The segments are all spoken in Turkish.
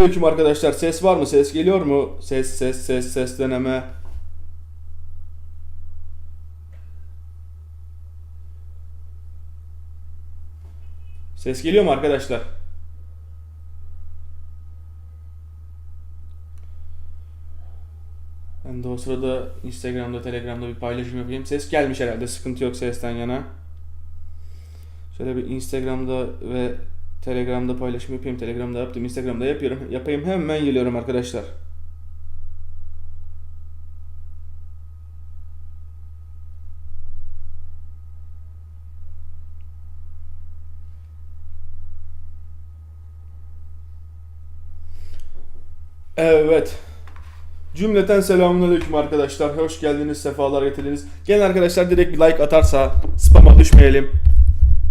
Selamünaleyküm arkadaşlar. Ses var mı? Ses geliyor mu? Ses ses ses ses deneme. Ses geliyor mu arkadaşlar? Ben de o sırada Instagram'da, Telegram'da bir paylaşım yapayım. Ses gelmiş herhalde. Sıkıntı yok sesten yana. Şöyle bir Instagram'da ve Telegram'da paylaşım yapayım. Telegram'da yaptım. Instagram'da yapıyorum. Yapayım hemen geliyorum arkadaşlar. Evet. Cümleten selamünaleyküm arkadaşlar. Hoş geldiniz, sefalar getirdiniz. Gelin arkadaşlar direkt bir like atarsa spam'a düşmeyelim.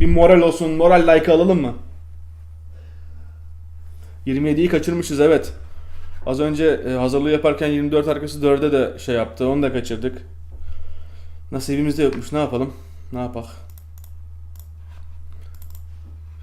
Bir moral olsun. Moral like alalım mı? 27'yi kaçırmışız evet. Az önce e, hazırlığı yaparken 24 arkası 4'e de şey yaptı. Onu da kaçırdık. Nasibimizde yokmuş. Ne yapalım? Ne yapak?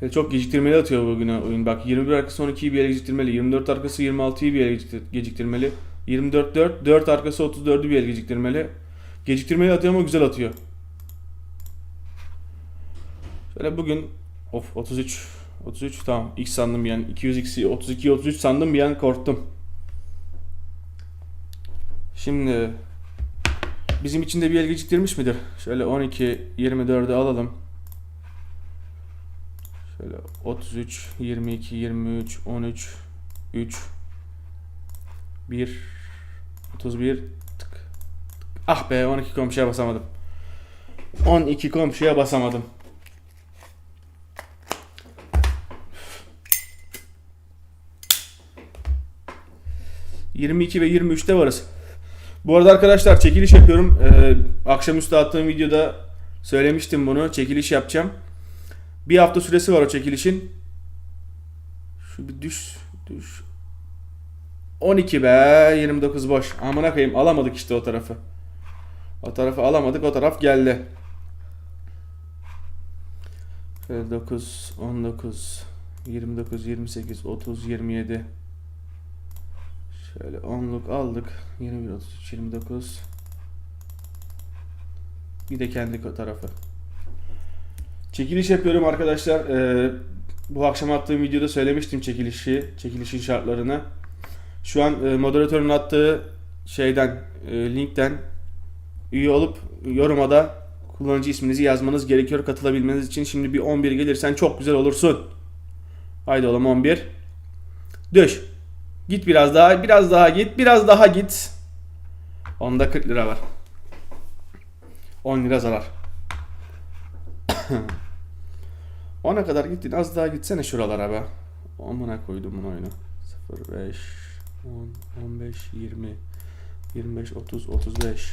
Şöyle çok geciktirmeli atıyor bugüne oyun. Bak 21 arkası 12'yi bir yere geciktirmeli. 24 arkası 26'yı bir yere geciktir- geciktirmeli. 24 4 4 arkası 34'ü bir yere geciktirmeli. Geciktirmeli atıyor ama güzel atıyor. Şöyle bugün of 33 33 tamam x sandım bir an 200x'i 32 33 sandım bir an korktum. Şimdi bizim için de bir el geciktirmiş midir? Şöyle 12 24'ü alalım. Şöyle 33 22 23 13 3 1 31 tık, tık. Ah be 12 komşuya basamadım. 12 komşuya basamadım. ...22 ve 23'te varız. Bu arada arkadaşlar çekiliş yapıyorum. Ee, akşamüstü attığım videoda söylemiştim bunu. Çekiliş yapacağım. Bir hafta süresi var o çekilişin. Şu bir düş düş. 12 be 29 boş. Amına koyayım alamadık işte o tarafı. O tarafı alamadık o taraf geldi. Şöyle 9 19 29 28 30 27 Şöyle 10'luk aldık. 21 33 29 Bir de kendi tarafı. Çekiliş yapıyorum arkadaşlar. Ee, bu akşam attığım videoda söylemiştim çekilişi, çekilişin şartlarını. Şu an e, moderatörün attığı şeyden, e, linkten üye olup yoruma da kullanıcı isminizi yazmanız gerekiyor katılabilmeniz için. Şimdi bir 11 gelirsen çok güzel olursun. Haydi oğlum 11. Düş. Git biraz daha, biraz daha git, biraz daha git. Onda 40 lira var. 10 lira zarar. Ona kadar gittin az daha gitsene şuralara be. Amına koydum bunu oyunu. 0 5 10 15 20 25 30 35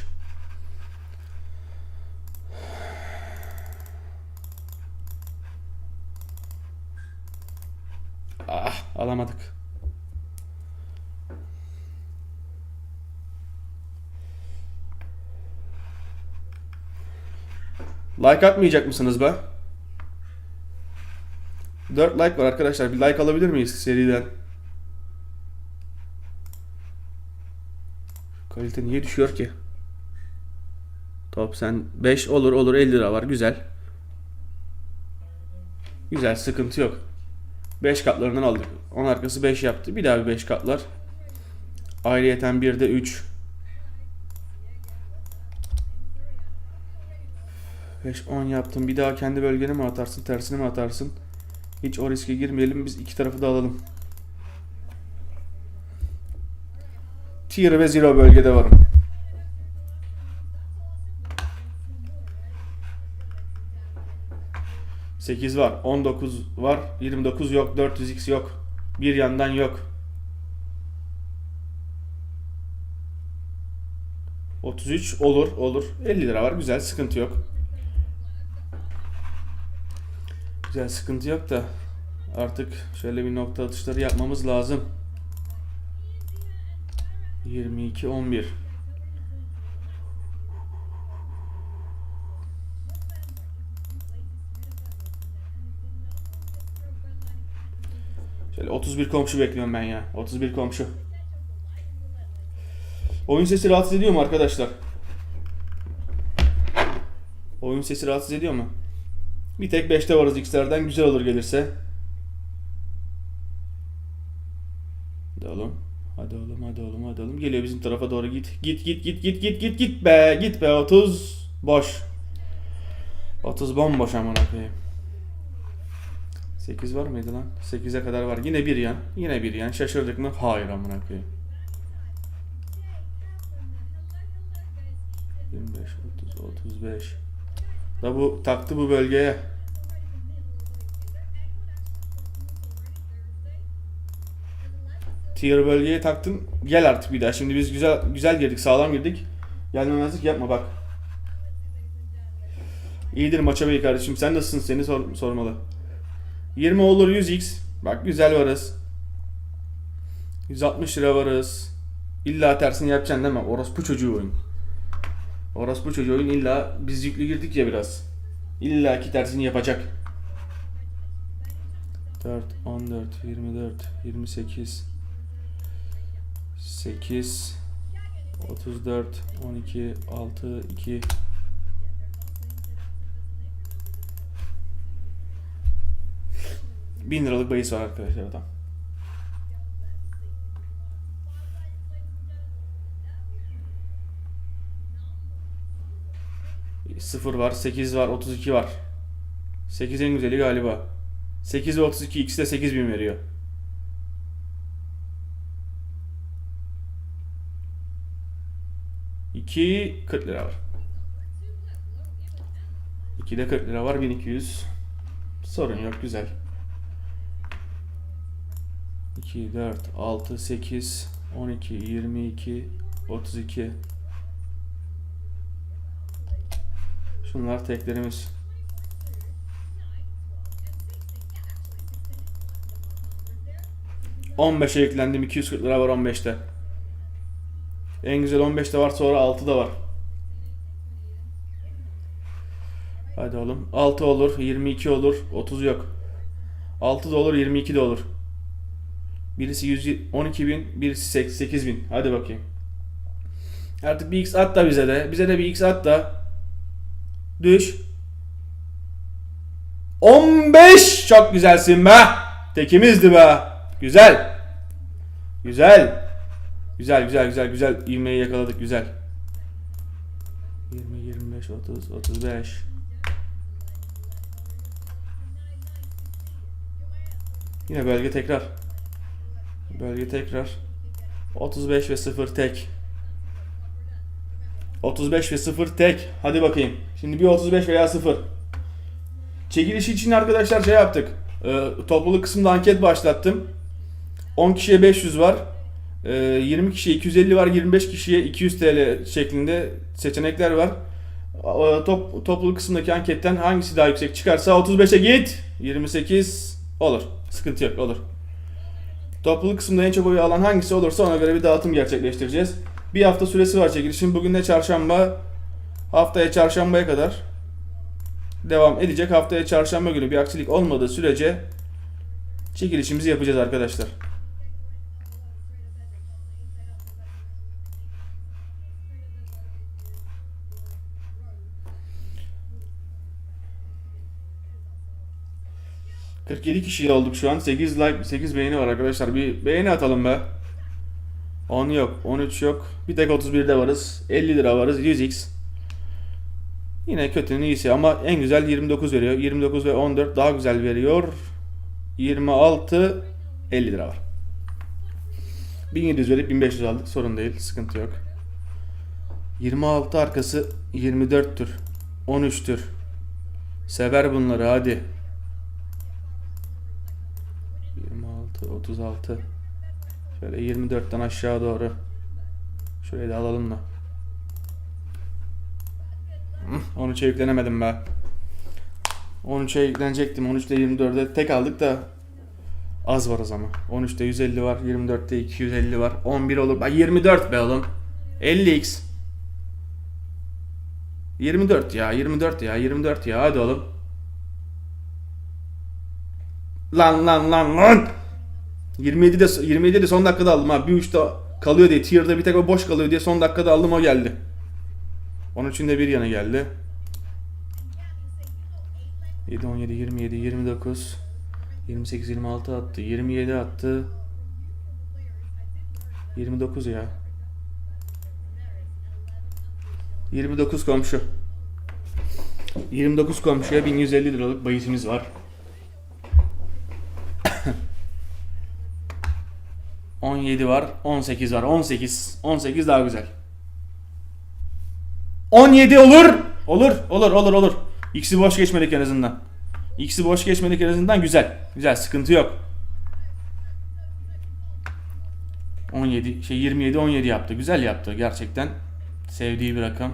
Ah alamadık. Like atmayacak mısınız be? 4 like var arkadaşlar. Bir like alabilir miyiz seriden? Kalite niye düşüyor ki? Top sen 5 olur olur 50 lira var güzel. Güzel sıkıntı yok. 5 katlarından aldık. 10 arkası 5 yaptı. Bir daha bir 5 katlar. Ayrıyeten bir de 3. 5 10 yaptım. Bir daha kendi bölgeni mi atarsın, tersini mi atarsın? Hiç o riske girmeyelim. Biz iki tarafı da alalım. Tier ve Zero bölgede varım. Sekiz var. 19 var. 29 yok. 400x yok. Bir yandan yok. 33 olur olur. 50 lira var. Güzel sıkıntı yok. Güzel sıkıntı yok da artık şöyle bir nokta atışları yapmamız lazım. 22 11 Şöyle 31 komşu bekliyorum ben ya. 31 komşu. Oyun sesi rahatsız ediyor mu arkadaşlar? Oyun sesi rahatsız ediyor mu? Bir tek 5'te varız X'lerden güzel olur gelirse. Hadi oğlum. Hadi oğlum hadi oğlum hadi oğlum. Geliyor bizim tarafa doğru git. Git git git git git git git be. Git be 30 boş. 30 bomboş amına koyayım. 8 var mıydı lan? 8'e kadar var. Yine bir yan. Yine bir yan. Şaşırdık mı? Hayır amına koyayım. 25, 30, 35. Da bu taktı bu bölgeye. Tier bölgeye taktın. Gel artık bir daha. Şimdi biz güzel güzel girdik, sağlam girdik. Gelmemezlik yapma bak. İyidir maça bey kardeşim. Sen nasılsın? Seni sor- sormalı. 20 olur 100x. Bak güzel varız. 160 lira varız. İlla tersini yapacaksın değil mi? Orospu çocuğu oyun. Orospu çocuğu oyun illa biz yüklü girdik ya biraz. İlla ki tersini yapacak. 4, 14, 24, 28, 8, 34, 12, 6, 2, Bin liralık bahis var arkadaşlar adam. Sıfır var, 8 var, 32 var. 8 en güzeli galiba. 8 ve 32 ikisi de 8 bin veriyor. İki 40 lira var. 2'de 40 lira var 1200. Sorun yok güzel. 2, 4, 6, 8, 12, 22, 32. Şunlar teklerimiz. ...15'e eklendim. 240 lira var 15'te. En güzel 15'te var sonra 6 da var. Hadi oğlum. 6 olur, 22 olur, 30 yok. 6 da olur, 22 de olur. Birisi 112 bin, birisi 88 bin. Hadi bakayım. Artık bir x at da bize de. Bize de bir x at da. Düş. 15. Çok güzelsin be. Tekimizdi be. Güzel. Güzel. Güzel güzel güzel güzel. İvmeyi yakaladık güzel. 20, 25, 30, 35. Yine bölge tekrar. Bölge tekrar. 35 ve 0 tek. 35 ve 0 tek. Hadi bakayım. Şimdi bir 35 veya 0. Çekilişi için arkadaşlar şey yaptık. Ee, topluluk kısmında anket başlattım. 10 kişiye 500 var. Ee, 20 kişiye 250 var. 25 kişiye 200 TL şeklinde seçenekler var. Ee, top, topluluk kısmındaki anketten hangisi daha yüksek çıkarsa 35'e git. 28 olur. Sıkıntı yok olur. Topluluk kısmında en çok oyu alan hangisi olursa ona göre bir dağıtım gerçekleştireceğiz. Bir hafta süresi var çekilişin. Bugün de çarşamba. Haftaya çarşambaya kadar devam edecek. Haftaya çarşamba günü bir aksilik olmadığı sürece çekilişimizi yapacağız arkadaşlar. ...47 kişi olduk şu an. 8 like, 8 beğeni var arkadaşlar. Bir beğeni atalım be. 10 yok, 13 yok. Bir tek 31'de varız. 50 lira varız. 100x. Yine kötünün iyisi ama en güzel 29 veriyor. 29 ve 14 daha güzel veriyor. 26 50 lira var. 1700 verip 1500 aldık. Sorun değil. Sıkıntı yok. 26 arkası 24'tür. 13'tür. Sever bunları hadi. 26 36 Şöyle 24'ten aşağı doğru. Şöyle de alalım da. 13'e yüklenemedim be. 13'e yüklenecektim. 13'te 24'e tek aldık da az varız ama. 13'te 150 var. 24'te 250 var. 11 olur. Ay 24 be oğlum. 50x. 24 ya. 24 ya. 24 ya. Hadi oğlum. Lan lan lan lan. 27 de 27 de son dakikada aldım ha. Bir uçta kalıyor diye tier'da bir tek o boş kalıyor diye son dakikada aldım o geldi. Onun için de bir yana geldi. 7 17 27 29 28 26 attı. 27 attı. 29 ya. 29 komşu. 29 komşuya 1150 liralık bayisimiz var. 17 var, 18 var. 18. 18 daha güzel. 17 olur. Olur, olur, olur, olur. X'i boş geçmedik en azından. X'i boş geçmedik en azından güzel. Güzel, sıkıntı yok. 17 şey 27 17 yaptı. Güzel yaptı gerçekten. Sevdiği bir rakam.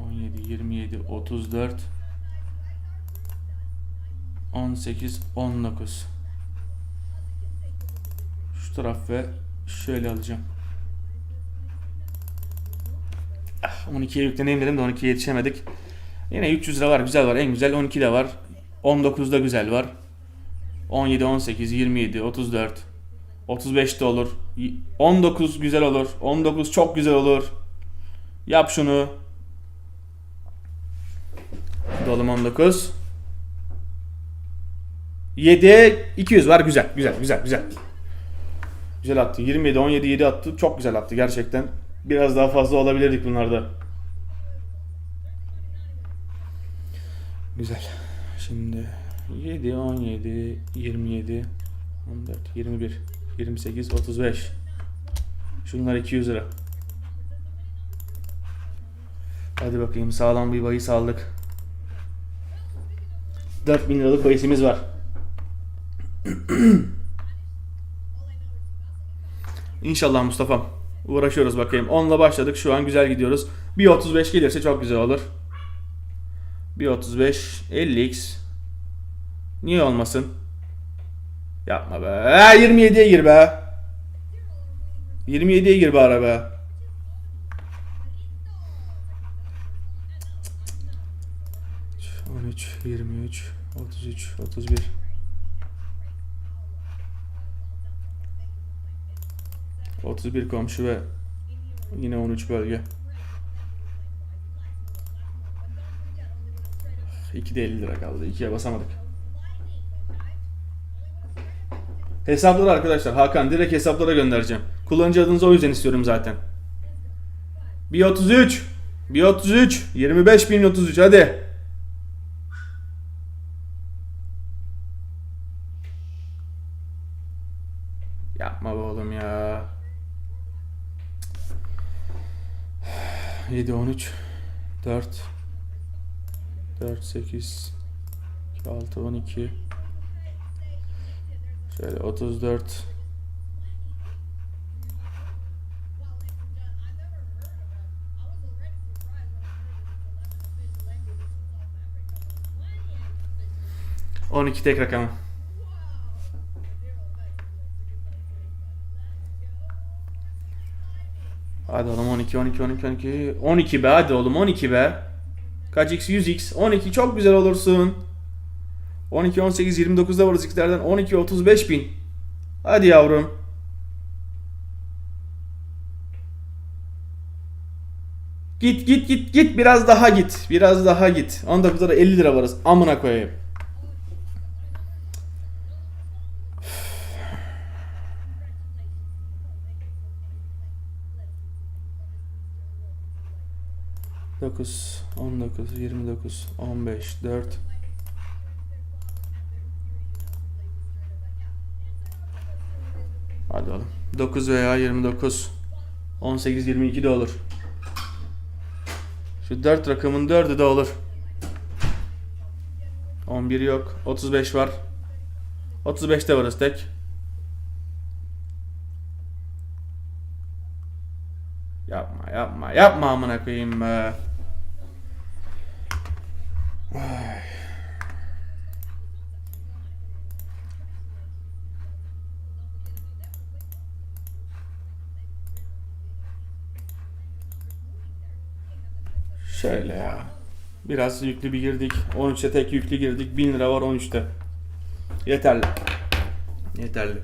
17 27 34 18 19 Şu taraf ve şöyle alacağım. Ah, 12'ye yükleneyim dedim de 12'ye yetişemedik. Yine 300 lira var, güzel var. En güzel 12 de var. 19 da güzel var. 17, 18, 27, 34, 35 de olur. 19 güzel olur. 19 çok güzel olur. Yap şunu. Dolum 19. 7 200 var güzel güzel güzel güzel. Güzel attı. 27 17 7 attı. Çok güzel attı gerçekten. Biraz daha fazla olabilirdik bunlarda. Güzel. Şimdi 7 17 27 14 21 28 35 Şunlar 200 lira. Hadi bakayım sağlam bir bahis aldık. 4000 liralık bahisimiz var. İnşallah Mustafa'm. Uğraşıyoruz bakayım. 10'la başladık. Şu an güzel gidiyoruz. Bir 35 gelirse çok güzel olur. Bir 35 50x. Niye olmasın? Yapma be. Ha, 27'ye gir be. 27'ye gir bari be. Üç, yirmi üç, otuz üç, otuz bir. Otuz bir komşu ve yine 13 bölge. 2 de 50 lira kaldı. 2'ye basamadık. Hesapları arkadaşlar Hakan direkt hesaplara göndereceğim. Kullanıcı adınızı o yüzden istiyorum zaten. Bir 33. Bir 33. 25 bin 33 hadi. Yapma be oğlum ya. 7 13 4 4 8 2 6 12 Şöyle 34 12 tek rakam. Hadi oğlum 12 12 12 12 12 be hadi oğlum 12 be. Kaç x 100 x 12 çok güzel olursun. 12 18 29'da varız x'lerden 12 35 bin. Hadi yavrum. Git git git git biraz daha git. Biraz daha git. 19'da da 50 lira varız. Amına koyayım. Dokuz, on dokuz, yirmi dokuz, on beş, dört. Hadi oğlum. 9 veya 29. 18, 22 de olur. Şu 4 rakamın 4'ü de olur. 11 yok. 35 var. 35'te varız tek. Yapma yapma yapma amına koyayım be. Şöyle ya. Biraz yüklü bir girdik. 13'e tek yüklü girdik. 1000 lira var 13'te. Yeterli. Yeterli.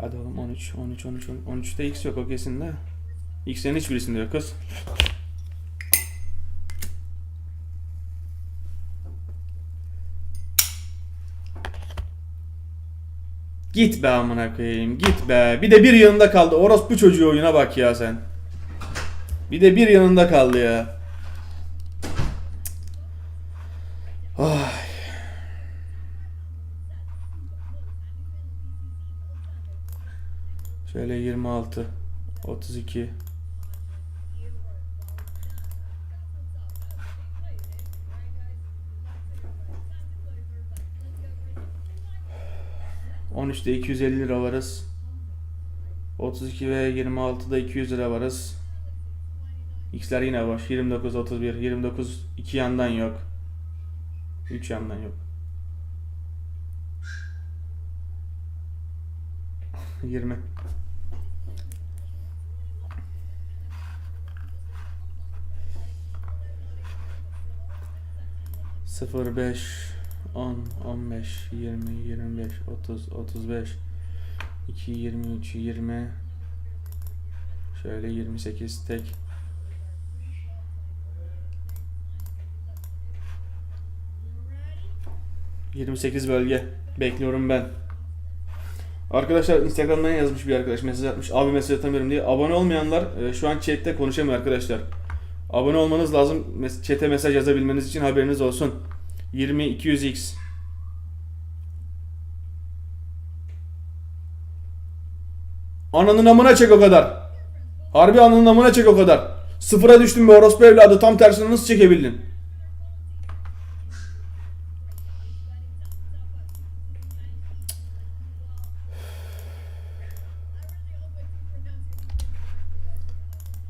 Hadi oğlum 13, 13, 13, 13. 13'te X yok o kesin de. X'lerin hiçbirisinde yok kız. Git be amına koyayım git be. Bir de bir yanında kaldı. Orospu çocuğu oyuna bak ya sen. Bir de bir yanında kaldı ya. Ay. Şöyle 26 32 13'te 250 lira varız. 32 ve 26'da 200 lira varız. X'ler yine boş. 29, 31, 29 iki yandan yok. 3 yandan yok. 20. Sıfır beş, on, on beş, yirmi, yirmi beş, otuz, otuz beş, iki, yirmi üç, yirmi, şöyle yirmi sekiz tek. Yirmi sekiz bölge bekliyorum ben. Arkadaşlar Instagram'dan yazmış bir arkadaş mesaj atmış. Abi mesaj atamıyorum diye. Abone olmayanlar e, şu an chatte konuşamıyor arkadaşlar. Abone olmanız lazım. Mes- Chat'e mesaj yazabilmeniz için haberiniz olsun. 20 200x. Ananın amına çek o kadar. Harbi ananın amına çek o kadar. Sıfıra düştün be orospu evladı. Tam tersine nasıl çekebildin?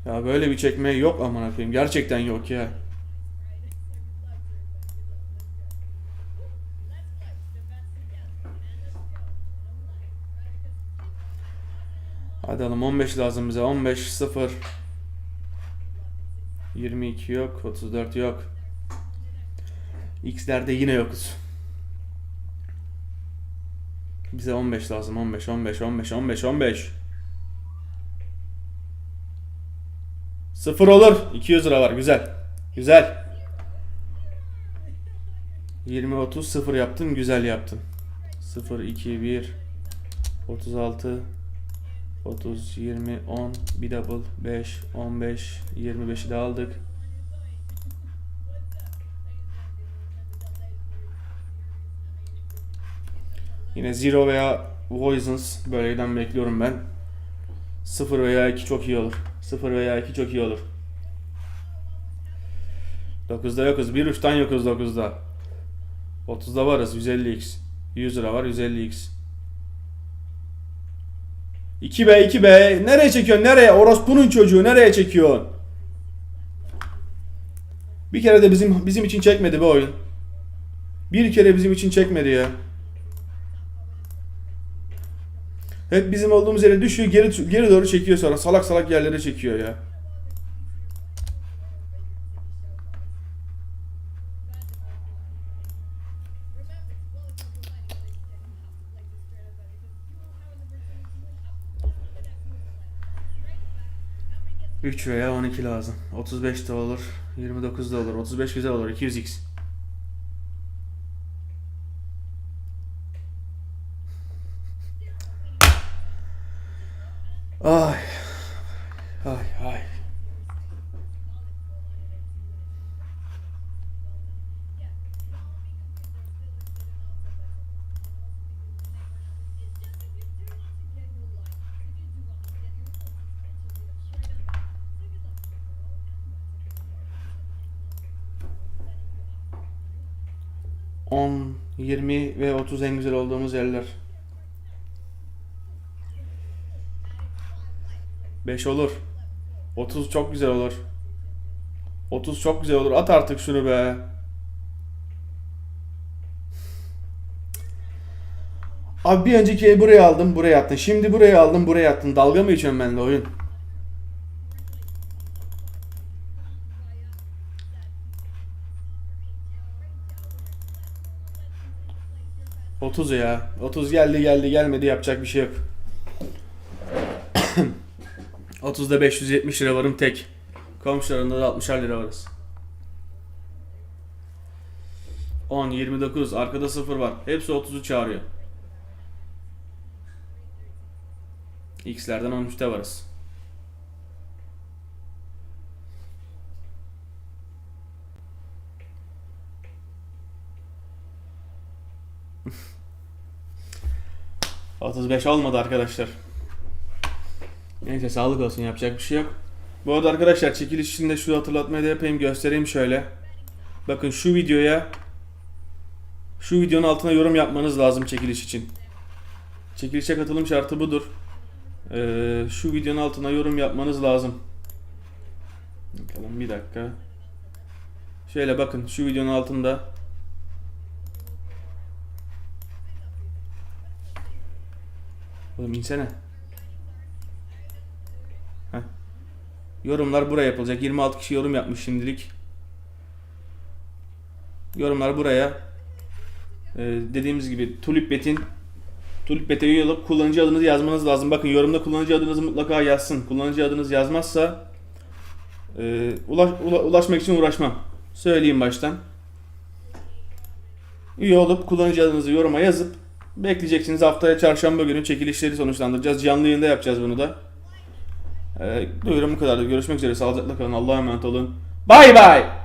Ya böyle bir çekme yok amına koyayım. Gerçekten yok ya. Hadi oğlum 15 lazım bize. 15 0 22 yok. 34 yok. X'lerde yine yokuz. Bize 15 lazım. 15 15 15 15 15. Sıfır olur. 200 lira var. Güzel. Güzel. 20 30 0 yaptın. Güzel yaptın. 0 2 1 36 30 20 10 bir double 5 15 25'i de aldık. Yine zero veya Poisons bölgeden bekliyorum ben. 0 veya 2 çok iyi olur. 0 veya 2 çok iyi olur. 9'da yokuz. Bir uçtan yokuz 9'da. 30'da varız 150x. 100 lira var 150x. 2B 2B. Nereye çekiyorsun? Nereye? Orospu'nun çocuğu nereye çekiyorsun? Bir kere de bizim bizim için çekmedi bu oyun. Bir kere bizim için çekmedi ya. Hep bizim olduğumuz yere düşüyor, geri geri doğru çekiyor sonra. Salak salak yerlere çekiyor ya. Üç veya 12 lazım. 35 de olur. 29 da olur. 35 güzel olur. 200x. Ay. Ay ay. On, 20 ve 30 en güzel olduğumuz yerler. 5 olur. 30 çok güzel olur. 30 çok güzel olur. At artık şunu be. Abi bir önceki buraya aldım, buraya attın. Şimdi buraya aldım, buraya attın. Dalga mı geçiyorsun benimle oyun? 30 ya. 30 geldi geldi gelmedi yapacak bir şey yok. 30'da 570 lira varım tek. Komşularında da 60'ar lira varız. 10, 29, arkada 0 var. Hepsi 30'u çağırıyor. X'lerden 13'te varız. ...35 olmadı arkadaşlar. Neyse sağlık olsun yapacak bir şey yok. Bu arada arkadaşlar çekiliş için de şu hatırlatmayı da yapayım göstereyim şöyle. Bakın şu videoya şu videonun altına yorum yapmanız lazım çekiliş için. Çekilişe katılım şartı budur. Ee, şu videonun altına yorum yapmanız lazım. Bakalım bir dakika. Şöyle bakın şu videonun altında Oğlum insene. Heh. Yorumlar buraya yapılacak. 26 kişi yorum yapmış şimdilik. Yorumlar buraya. Ee, dediğimiz gibi Tulip Bet'in Tulip Bet'e üye olup kullanıcı adınızı yazmanız lazım. Bakın yorumda kullanıcı adınızı mutlaka yazsın. Kullanıcı adınız yazmazsa e, ulaş, ula- ulaşmak için uğraşmam. Söyleyeyim baştan. Üye olup kullanıcı adınızı yoruma yazıp bekleyeceksiniz. Haftaya çarşamba günü çekilişleri sonuçlandıracağız. Canlı yayında yapacağız bunu da. Ee, duyurum bu kadardı. Görüşmek üzere. Sağlıcakla kalın. Allah'a emanet olun. Bay bay.